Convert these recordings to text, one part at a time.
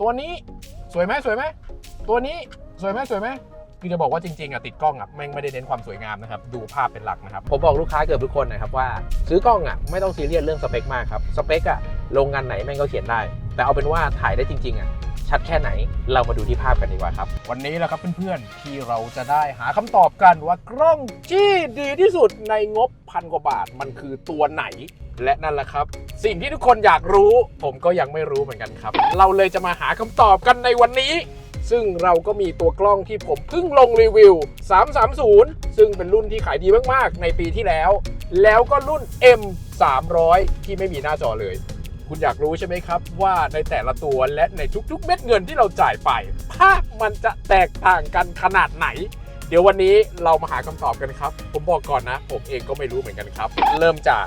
ตัวนี้สวยไหมสวยไหมตัวนี้สวยไหมสวยไหมคือจะบอกว่าจริงๆอะติดกล้องอะแม่งไม่ได้เน้นความสวยงามนะครับดูภาพเป็นหลักนะครับผมบอกลูกค้าเกือบทุกคนนะครับว่า ซื้อกล้องอะไม่ต้องซีเรียสเรื่องสเปคมากครับสเปคอะโรงงานไหนแม่งก็เขียนได้ แต่เอาเป็นว่าถ่ายได้จริงๆอะ ชัดแค่ไหน เรามาดูที่ภาพกันดีกว่าครับ วันนี้แหละครับเพื่อนๆ ที่เราจะได้หาคำตอบกันว่ากล้องที่ดีที่สุดในงบพันกว่าบาทมันคือตัวไหน และนั่นแหละครับ สิ่งที่ทุกคนอยากรู้ ผมก็ยังไม่รู้เหมือนกันครับ เราเลยจะมาหาคำตอบกันในวันนี้ ซึ่งเราก็มีตัวกล้องที่ผมเพิ่งลงรีวิว 330 ซึ่งเป็นรุ่นที่ขายดีมากๆ ในปีที่แล้ว แล้วก็รุ่น M 300ที่ไม่มีหน้าจอเลย คุณอยากรู้ใช่ไหมครับ ว่าในแต่ละตัวและในทุกๆ เม็ดเงินที่เราจ่ายไป ภาพมันจะแตกต่างกันขนาดไหน เดี๋ยววันนี้เรามาหาคำตอบกันครับ ผมบอกก่อนนะ ผมเองก็ไม่รู้เหมือนกันครับ เริ่มจาก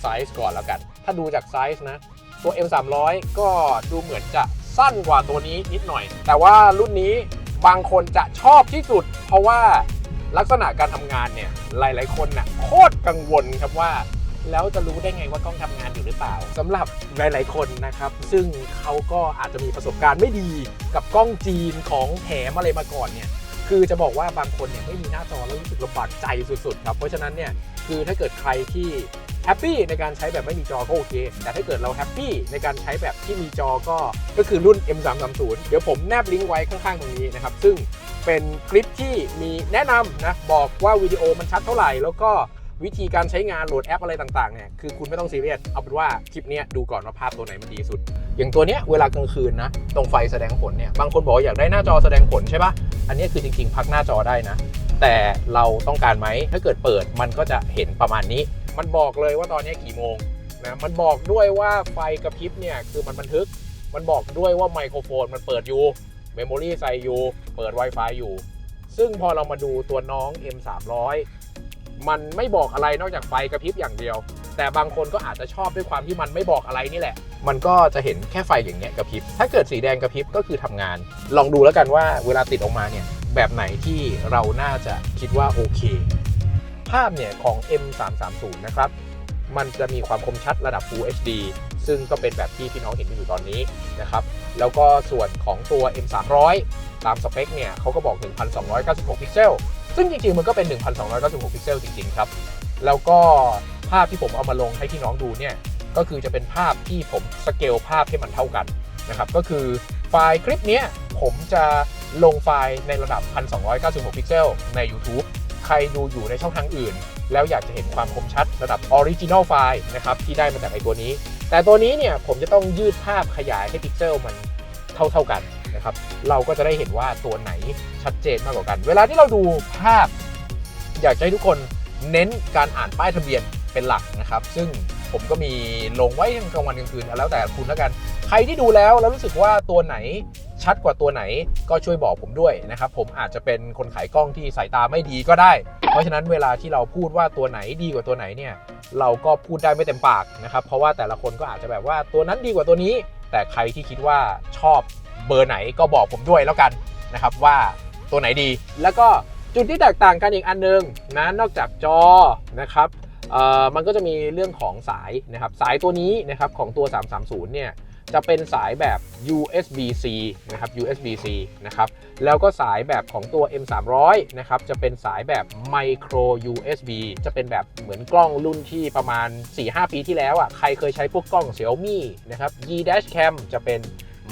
ไซส์ก่อนแล้วกัน ถ้าดูจากไซส์นะ ตัว M 300 ก็ดูเหมือนจะสั้นกว่าตัวนี้นิดหน่อย แต่ว่ารุ่นนี้บางคนจะชอบที่สุด เพราะว่าลักษณะการทำงานเนี่ยหลาย ๆ คนน่ะโคตรกังวลครับว่า แล้วจะรู้ได้ไงว่ากล้องทำงานอยู่หรือเปล่าสำหรับหลาย ๆ คนนะครับ ซึ่งเขาก็อาจจะมีประสบการณ์ไม่ดีกับกล้องจีนของแถมอะไรมาก่อนเนี่ยคือจะบอกว่าบางคนเนี่ยไม่มีหน้าจอแล้วรู้สึกลำบากใจสุด ๆ ครับ เพราะฉะนั้นเนี่ยคือถ้าเกิดใครที่แฮปปี้ในการใช้แบบไม่มีจอก็โอเค แต่ถ้าเกิดเราแฮปปี้ในการใช้แบบที่มีจอก็ก็คือรุ่น M330 เดี๋ยวผมแนบลิงก์ไว้ข้างๆตรงนี้นะครับ ซึ่งเป็นคลิปที่มีแนะนำนะ บอกว่าวิดีโอมันชัดเท่าไหร่ แล้วก็ วิธีการใช้งานโหลดแอปอะไรต่างๆเนี่ยคือคุณไม่ต้องซีเรียสเอาเป็นว่าคลิปเนี้ยดูก่อนว่าภาพตัวไหนมันดีสุด อย่างตัวเนี้ยเวลากลางคืนนะ ตรงไฟแสดงผลเนี่ยบางคนบอกอยากได้หน้าจอแสดงผลใช่ปะอันนี้คือจริงๆ พักหน้าจอได้นะ แต่เราต้องการไหมถ้าเกิดเปิดมันก็จะเห็นประมาณนี้ มันบอกเลยว่าตอนนี้กี่โมงนะมันบอกด้วยว่าไฟกระพริบเนี่ยคือมันบันทึก มันบอกด้วยว่าไมโครโฟนมันเปิดอยู่เมมโมรี่ใส่อยู่เปิด Wi-Fi อยู่ ซึ่งพอเรามาดูตัวน้อง M300 มันไม่บอกอะไรนอกจากไฟกระพริบอย่างเดียว แต่บางคนก็อาจจะชอบด้วยความที่มันไม่บอกอะไรนี่แหละ มันก็จะเห็นแค่ไฟอย่างเงี้ยกระพริบถ้าเกิดสีแดงกระพริบก็คือทำงาน ลองดูแล้วกันว่าเวลาติดออกมาเนี่ยแบบไหนที่เราน่าจะคิดว่าโอเค ภาพเนี่ยของ M330 นะครับมันจะมีความคมชัดระดับ Full HD ซึ่งก็เป็นแบบที่พี่น้องเห็นอยู่ตอนนี้นะครับ แล้วก็ส่วนของตัว M300 ตามสเปคเนี่ยเขาก็บอกถึง1296 พิกเซล ซึ่งจริงๆ มันก็เป็น 1296 พิกเซลจริงๆ ครับ แล้วก็ภาพที่ผมเอามาลงให้พี่น้องดูเนี่ย ก็คือจะเป็นภาพที่ผมสเกลภาพให้มันเท่ากันนะครับ ก็คือไฟล์คลิปนี้ผมจะลงไฟล์ในระดับ 1296 พิกเซลใน YouTube ใครดูอยู่ในช่องทางอื่น แล้วอยากจะเห็นความคมชัดระดับ Original ไฟล์นะครับที่ได้มาจากไอตัวนี้ แต่ตัวนี้เนี่ยผมจะต้องยืดภาพขยายให้พิกเซลมันเท่าๆกัน นะครับ เราก็จะได้เห็นว่าตัวไหนชัดเจนมากกว่ากัน เวลาที่เราดูภาพ อยากจะให้ทุกคนเน้นการอ่านป้ายทะเบียนเป็นหลักนะครับ ซึ่งผมก็มีลงไว้ทั้งกลางวันกลางคืนแล้วแต่คุณแล้วกัน ใครที่ดูแล้วแล้วรู้สึกว่าตัวไหนชัดกว่าตัวไหนก็ช่วยบอกผมด้วยนะครับ ผมอาจจะเป็นคนขายกล้องที่สายตาไม่ดีก็ได้ เพราะฉะนั้นเวลาที่เราพูดว่าตัวไหนดีกว่าตัวไหนเนี่ย เราก็พูดได้ไม่เต็มปากนะครับ เพราะว่าแต่ละคนก็อาจจะแบบว่าตัวนั้นดีกว่าตัวนี้ แต่ใครที่คิดว่าชอบ เบอร์ไหนก็บอกผมด้วยแล้วกันนะครับว่าตัวไหนดี แล้วก็จุดที่แตกต่างกันอีกอันนึงนะนอกจากจอนะครับเออมันก็จะมีเรื่องของสายนะครับสายตัวนี้นะครับของตัว 330 เนี่ยจะเป็นสายแบบ USB-C นะครับ USB-C นะครับแล้วก็สายแบบของตัว M300 นะครับจะเป็นสายแบบ Micro USB จะเป็นแบบเหมือนกล้องรุ่นที่ประมาณ 4-5 ปีที่แล้วอะใครเคยใช้พวกกล้อง Xiaomi นะครับ E-Cam จะเป็น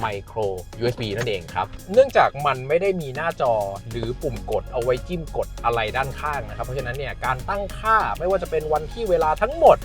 Micro USB นั่นเองครับ เนื่องจากมันไม่ได้มีหน้าจอหรือปุ่มกดเอาไว้จิ้มกดอะไรด้านข้างนะครับ เพราะฉะนั้นเนี่ยการตั้งค่าไม่ว่าจะเป็นวันที่เวลาทั้งหมด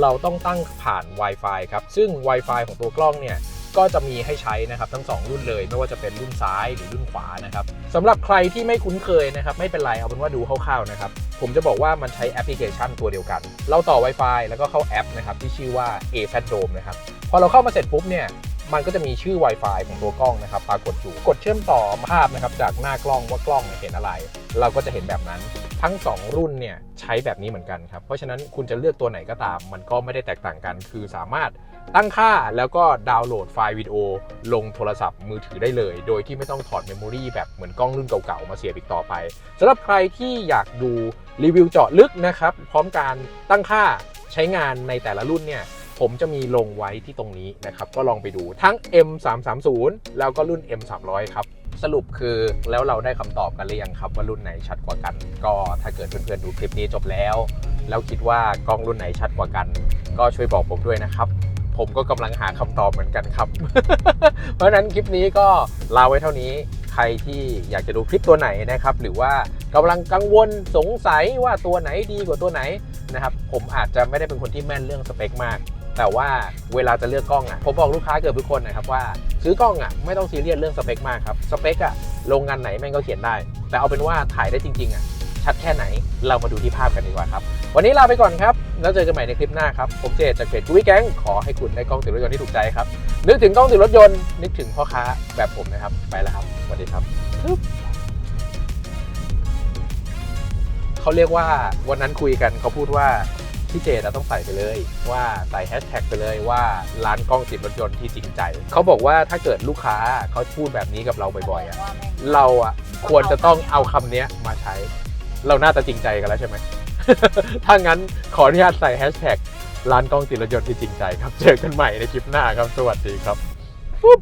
เราต้องตั้งผ่าน Wi-Fi ครับ ซึ่ง Wi-Fi ของตัวกล้องเนี่ยก็จะมีให้ใช้นะครับทั้ง 2 รุ่นเลย ไม่ว่าจะเป็นรุ่นซ้ายหรือรุ่นขวานะครับสำหรับใครที่ไม่คุ้นเคยนะครับไม่เป็นไรเอาเป็นว่าดูคร่าวๆนะครับผมจะบอกว่ามันใช้แอปพลิเคชันตัวเดียวกัน เราต่อ Wi-Fi แล้วก็เข้าแอปนะครับที่ชื่อว่า AZ Dome นะครับพอเราเข้ามาเสร็จปุ๊บเนี่ย มันก็จะมีชื่อ Wi-Fi ของตัวกล้องนะครับปรากฏอยู่กดเชื่อมต่อภาพนะครับจากหน้ากล้องว่ากล้องเห็นอะไร เราก็จะเห็นแบบนั้น ทั้ง 2 รุ่นเนี่ยใช้แบบนี้เหมือนกันครับ เพราะฉะนั้นคุณจะเลือกตัวไหนก็ตาม มันก็ไม่ได้แตกต่างกัน คือสามารถตั้งค่าแล้วก็ดาวน์โหลดไฟล์วิดีโอ ลงโทรศัพท์มือถือได้เลย โดยที่ไม่ต้องถอดเมมโมรีแบบเหมือนกล้องรุ่นเก่าๆ มาเสียบอีกต่อไปสำหรับใครที่อยากดูรีวิวเจาะลึกนะครับพร้อมการตั้งค่าใช้งานในแต่ละรุ่นเนี่ย ผมจะมีลงไว้ที่ตรงนี้นะครับ ก็ลองไปดูทั้ง M330 แล้วก็รุ่น M300 ครับสรุปคือแล้วเราได้คำตอบกันหรือยังครับ ว่ารุ่นไหนชัดกว่ากัน ก็ถ้าเกิดเพื่อนๆดูคลิปนี้จบแล้ว แล้วคิดว่ากล้องรุ่นไหนชัดกว่ากัน ก็ช่วยบอกผมด้วยนะครับ ผมก็กำลังหาคำตอบเหมือนกันครับ เพราะฉะนั้นคลิปนี้ก็ลาไว้เท่านี้ใครที่อยากจะดูคลิปตัวไหนนะครับ หรือว่ากำลังกังวลสงสัยว่าตัวไหนดีกว่าตัวไหนนะครับ ผมอาจจะไม่ได้เป็นคนที่แม่นเรื่องสเปคมาก แต่ว่าเวลาจะเลือกกล้องอะผมบอกลูกค้าเกือบทุกคนนะครับว่าซื้อกล้องอะไม่ต้องซีเรียสเรื่องสเปคมากครับสเปคอะโรงงานไหนแม่งก็เขียนได้ แต่เอาเป็นว่าถ่ายได้จริงๆอะชัดแค่ไหนเรามาดูที่ภาพกันดีกว่าครับ วันนี้ลาไปก่อนครับ แล้วเจอกันใหม่ในคลิปหน้าครับ ผมเจจากเพจกูวิแก๊งขอให้คุณได้กล้องติดรถยนต์ที่ถูกใจครับ นึกถึงกล้องติดรถยนต์นึกถึงพ่อค้าแบบผมนะครับ ไปแล้วครับสวัสดีครับเขาเรียกว่าวันนั้นคุยกันเขาพูดว่า พี่เจอะต้องใส่ไปเลยว่าใส่แฮชแท็กไปเลยว่าร้านกล้องติดรถยนต์ที่จริงใจ เขาบอกว่าถ้าเกิดลูกค้าเขาพูดแบบนี้กับเราบ่อยๆอะเราอะควรจะต้องเอาคำเนี้ยมาใช้ เราน่าจะจริงใจกันแล้วใช่ไหม ถ้างั้นขออนุญาตใส่แฮชแท็กร้านกล้องติดรถยนต์ที่จริงใจครับ เจอกันใหม่ในคลิปหน้าครับ สวัสดีครับปุ๊บ